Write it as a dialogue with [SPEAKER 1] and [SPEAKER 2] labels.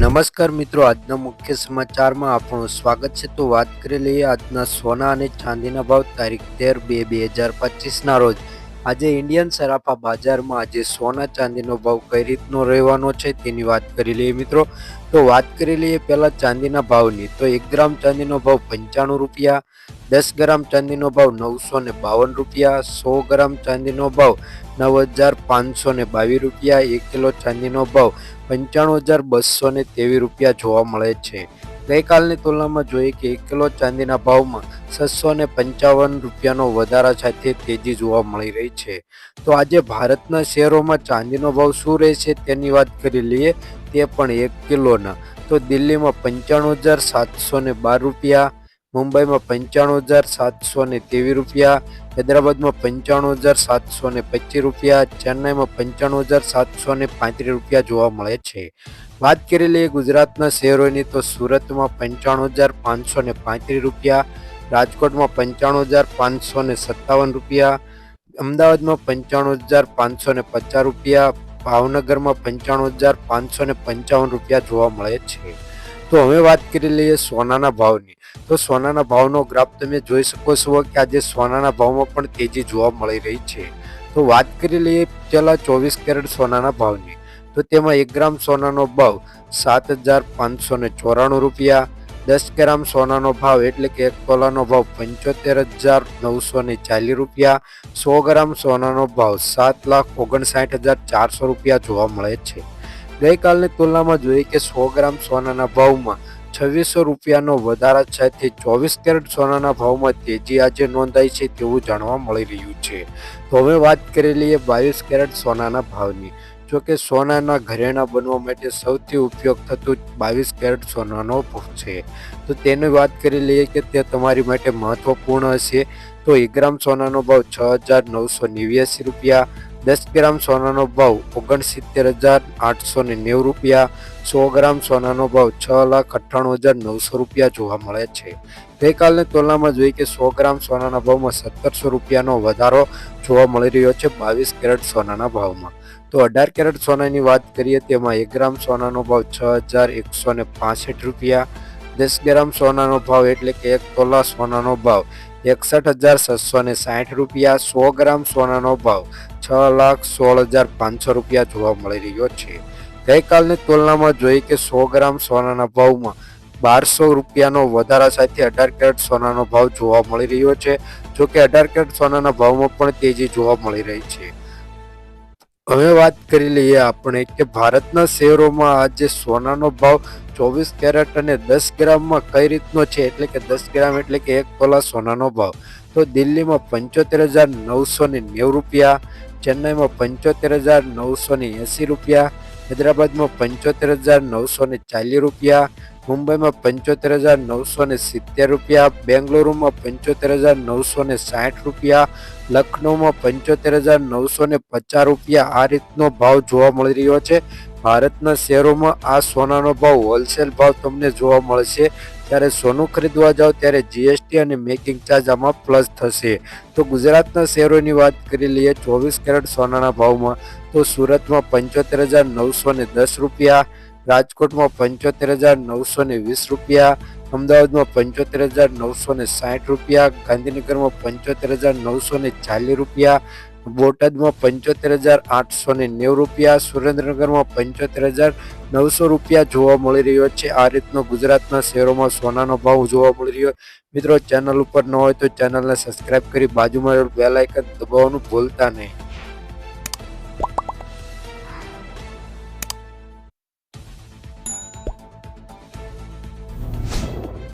[SPEAKER 1] નમસ્કાર મિત્રો, આજના મુખ્ય સમાચારમાં આપણું સ્વાગત છે. તો વાત કરી લઈએ આજના સોના અને ચાંદીના ભાવ તારીખ તેર બે બે હજાર પચીસના રોજ. આજે ઇન્ડિયન સરાફા બજારમાં આજે સોના ચાંદીનો ભાવ કઈ રીતનો રહેવાનો છે તેની વાત કરી લઈએ મિત્રો. તો વાત કરી લઈએ પહેલાં ચાંદીના ભાવની. તો એક ગ્રામ ચાંદીનો ભાવ પંચાણું રૂપિયા દસ ગ્રામ ચાંદીનો ભાવ નવસો ને બાવન રૂપિયા, સો ગ્રામ ચાંદીનો ભાવ નવ હજાર પાંચસો ને બાવીસ રૂપિયા, એક કિલો ચાંદીનો ભાવ પંચાણું હજાર બસો ને તેવીસ રૂપિયા જોવા મળે છે. ગઈકાલની તુલનામાં જોઈએ કે એક કિલો ચાંદીના ભાવમાં છસો ને પંચાવન રૂપિયાનો વધારા સાથે તેજી જોવા મળી રહી છે. તો આજે ભારતના શહેરોમાં ચાંદીનો ભાવ શું રહેશે તેની વાત કરી લઈએ, તે પણ એક કિલોના. તો દિલ્હીમાં પંચાણું હજાર સાતસો ને બાર રૂપિયા મુંબઈમાં પંચાણું હજાર સાતસો ને તેવીસ રૂપિયા, હૈદરાબાદમાં પંચાણું હજાર સાતસો ને પચીસ રૂપિયા, ચેન્નાઈમાં પંચાણું હજાર સાતસો ને પાંત્રીસ રૂપિયા જોવા મળે છે. વાત કરી લઈએ ગુજરાતના શહેરોની, તો સુરતમાં પંચાણું હજાર પાંચસો ને પાંત્રીસ રૂપિયા, રાજકોટમાં પંચાણું હજાર પાંચસો ને સત્તાવન રૂપિયા, અમદાવાદમાં પંચાણું હજાર પાંચસો ને પચાસ રૂપિયા, ભાવનગરમાં પંચાણું હજાર પાંચસો ને પંચાવન રૂપિયા જોવા મળે છે. તો હવે વાત કરી લઈએ સોનાના ભાવની. તો સોનાના ભાવનો ગ્રાફ તમે જોઈ શકો છો કે આજે સોનાના ભાવમાં પણ તેજી જોવા મળી રહી છે. તો વાત કરી લઈએ પહેલાં ચોવીસ કેરેટ સોનાના ભાવની. તો તેમાં એક ગ્રામ સોનાનો ભાવ સાત હજાર પાંચસો ને ચોરાણું રૂપિયા, દસ ગ્રામ સોનાનો ભાવ એટલે કે એક તોલાનો ભાવ પંચોતેર હજાર નવસો ને ચાલીસ રૂપિયા, સો ગ્રામ સોનાનો ભાવ સાત લાખ ઓગણસાઠ હજાર ચારસો રૂપિયા જોવા મળે છે. ગઈકાલની તુલનામાં જોઈએ કે સો ગ્રામ સોનાના ભાવમાં છવ્વીસો રૂપિયાનો વધારા સાથે ચોવીસ કેરેટ સોનાના ભાવમાં તેજી આજે નોંધાઈ છે તેવું જાણવા મળી રહ્યું છે. તો હવે વાત કરી લઈએ બાવીસ કેરેટ સોનાના ભાવની. જો કે સોનાના ઘરેણા બનવા માટે સૌથી ઉપયોગ થતું બાવીસ કેરેટ સોનાનો છે. તો તેની વાત કરી લઈએ કે તે તમારી માટે મહત્વપૂર્ણ હશે. તો એક ગ્રામ સોનાનો ભાવ છ હજાર નવસો નેવ્યાસી રૂપિયા દસ ગ્રામ સોનાનો ભાવ ઓગણસિત્તેર હજાર આઠસો ને નેવું રૂપિયા, સો ગ્રામ સોનાનો ભાવ છ લાખ અઠ્ઠાણું હજાર નવસો રૂપિયા જોવા મળે છે. ગઈકાલની તુલનામાં જોઈએ કે સો ગ્રામ સોનાના ભાવમાં સત્તરસો રૂપિયાનો વધારો જોવા મળી રહ્યો છે બાવીસ કેરેટ સોનાના ભાવમાં. તો અઢાર કેરેટ સોનાની વાત કરીએ તેમાં એક ગ્રામ સોનાનો ભાવ છ હજાર એકસો ને પાસઠ રૂપિયા, દસ ગ્રામ સોનાનો ભાવ એટલે કે એક તોલા સોનાનો ભાવ એકસઠ હજાર છસો ને સાઠ રૂપિયા, સો ગ્રામ સોનાનો ભાવ છ લાખ સોળ હજાર પાંચસો રૂપિયા જોવા મળી રહ્યો છે. ગઈકાલની તુલનામાં જોઈએ કે સો ગ્રામ સોનાના ભાવમાં બારસો રૂપિયાનો વધારા સાથે અઢાર કેરેટ સોનાનો ભાવ જોવા મળી રહ્યો છે. જો કે અઢાર કેરેટ સોનાના ભાવમાં પણ તેજી જોવા મળી રહી છે. હવે વાત કરી લઈએ આપણે કે ભારતના શહેરોમાં આજે સોનાનો ભાવ ચોવીસ કેરેટ અને દસ ગ્રામમાં કઈ રીતનો છે? એટલે કે દસ ગ્રામ એટલે કે એક તોલા સોનાનો ભાવ. તો દિલ્હીમાં પંચોતેર હજાર નવસો ને નેવું રૂપિયા, ચેન્નાઈમાં પંચોતેર હજાર નવસો ને એંસી રૂપિયા, હૈદરાબાદમાં પંચોતેર હજાર નવસો ને ચાલીસ રૂપિયા મુંબઈમાં પંચોતેર હજાર નવસો ને સિત્તેર રૂપિયા, બેંગ્લુરુમાં પંચોતેર હજાર નવસો ને સાઠ રૂપિયા, લખનૌમાં પંચોતેર હજાર નવસો ને પચાસ રૂપિયા આ રીતનો ભાવ જોવા મળી રહ્યો છે. ભારતના શહેરોમાં આ સોનાનો ભાવ હોલસેલ ભાવ તમને જોવા મળશે. ત્યારે સોનું ખરીદવા જાઓ ત્યારે જીએસટી અને મેકિંગ ચાર્જ આમાં પ્લસ થશે. તો ગુજરાતના શહેરોની વાત કરી લઈએ ચોવીસ કેરેટ સોનાના ભાવમાં, તો સુરતમાં પંચોતેર હજાર નવસો ને દસ રૂપિયા રાજકોટમાં પંચોતેર હજાર નવસો ને વીસ રૂપિયા, અમદાવાદમાં પંચોતેર હજાર નવસો ને સાઠ રૂપિયા, ગાંધીનગરમાં પંચોતેર હજાર નવસો ને ચાલીસ રૂપિયા, બોટાદમાં પંચોતેર હજાર આઠસો ને નેવું રૂપિયા, સુરેન્દ્રનગરમાં પંચોતેર હજાર નવસો રૂપિયા જોવા મળી રહ્યો છે. આ રીતનો ગુજરાતના શહેરોમાં સોનાનો ભાવ જોવા મળી રહ્યો. મિત્રો, ચેનલ ઉપર ન હોય તો ચેનલને સબસ્ક્રાઇબ કરી બાજુમાં બેલ આઇકન દબાવવાનું ભૂલતા નહીં.